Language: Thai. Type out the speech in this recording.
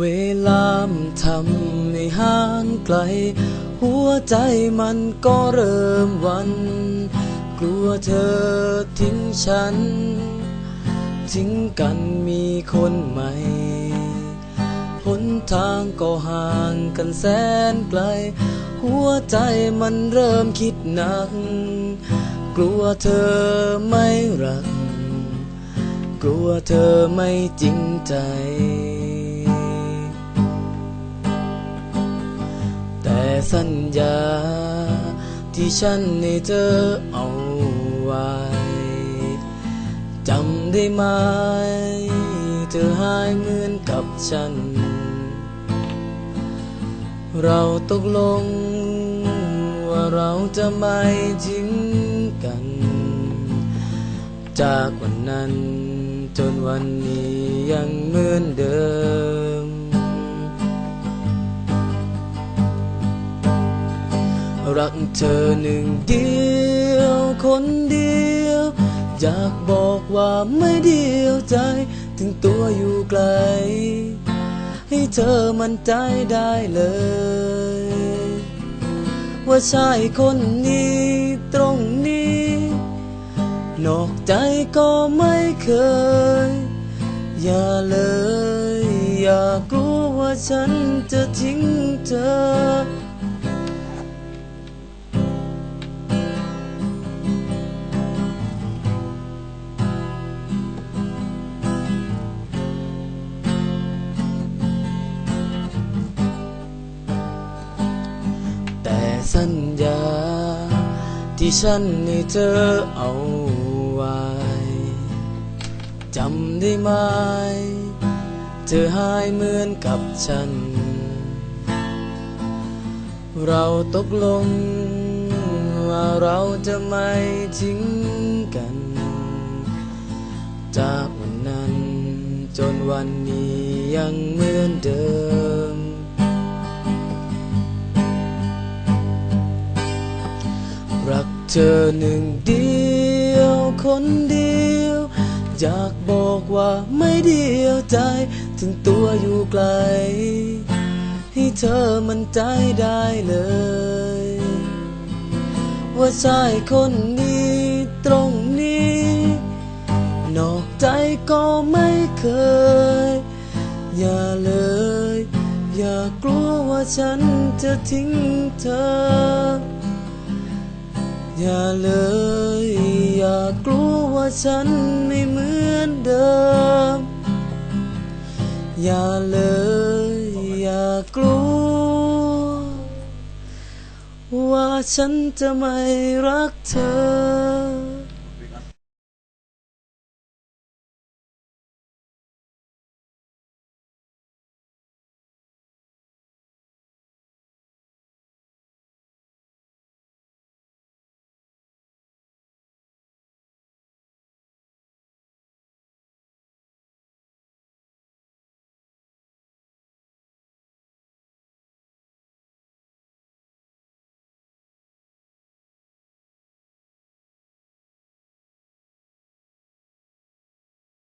เวลามทำให้ห่างไกล หัวใจมันก็เริ่มวัน กลัวเธอทิ้งฉัน ทิ้งกันมีคนใหม่หนทางก็ห่างกันแสนไกล หัวใจมันเริ่มคิดหนัก กลัวเธอไม่รัก กลัวเธอไม่จริงใจ สัญญา ที่ฉันให้เธอเอาไว้ จำได้ไหม เธอหายเหมือนกับฉัน เราตกลง ว่าเราจะไม่ทิ้งกัน จากวันนั้นจนวันนี้ยังเหมือนเดิม รักเธอหนึ่งเดียวคนเดียว อยากบอกว่าไม่เดียวใจ ถึงตัวอยู่ไกล ให้เธอมั่นใจได้เลย ว่าชายคนนี้ตรงนี้ นอกใจก็ไม่เคย อย่าเลย อย่ากลัวว่าฉันจะทิ้งเธอ ที่ฉันให้เธอเอาไว้จำได้ไหม เธอหายเหมือนกับฉัน เราตกลง ว่าเราจะไม่ทิ้งกัน จากวันนั้น จนวันนี้ยังเหมือนเดิม เธอหนึ่งเดียวคนเดียว อยากบอกว่าไม่เดียวใจ ถึงตัวอยู่ไกล ให้เธอมันใจได้เลย ว่าชายคนนี้ตรงนี้ นอกใจก็ไม่เคย อย่าเลย อย่ากลัวว่าฉันจะทิ้งเธอ อย่าเลย อย่ากลัวว่าฉันไม่เหมือนเดิม อย่าเลย อย่ากลัว ว่าฉันจะไม่รักเธอ